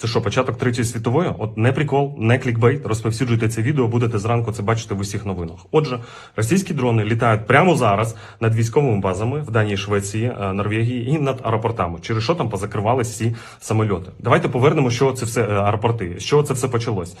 Це що, початок третьої світової? От не прикол, не клікбейт. Розповсюджуйте це відео, будете зранку це бачити в усіх новинах. Отже, російські дрони літають прямо зараз над військовими базами в Данії, Швеції, е, Норвегії і над аеропортами. Через що там позакривалися ці самольоти? Давайте повернемо, що це все е, аеропорти, чого це все почалось.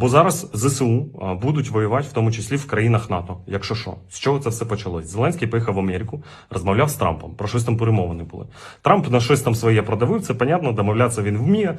Бо зараз ЗСУ будуть воювати, в тому числі в країнах НАТО. Якщо що, з чого це все почалось? Зеленський поїхав в Америку, розмовляв з Трампом. Про щось там перемовини були. Трамп на щось там своє продавив. Це понятно, домовлятися він вміє.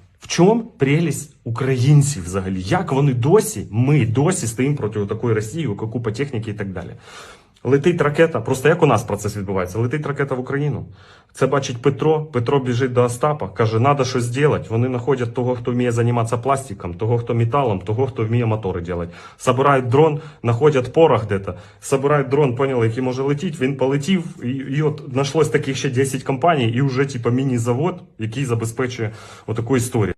в чому прелість українців взагалі? Як вони досі, ми досі стоїмо проти такої Росії, купа техніки і так далі. Летить ракета, просто як у нас процес відбувається? Летить ракета в Україну. Це бачить Петро. Петро біжить до Остапа, каже, треба щось зробити. Вони знаходять того, хто вміє займатися пластиком, того, хто металом, того, хто вміє мотори робити. Собирають дрон, знаходять порох де-то, собирають дрон, поняли, який може летіти, він полетів, і, і от знайшлось таких ще 10 компаній, і вже типа міні-завод, який забезпечує отаку історію.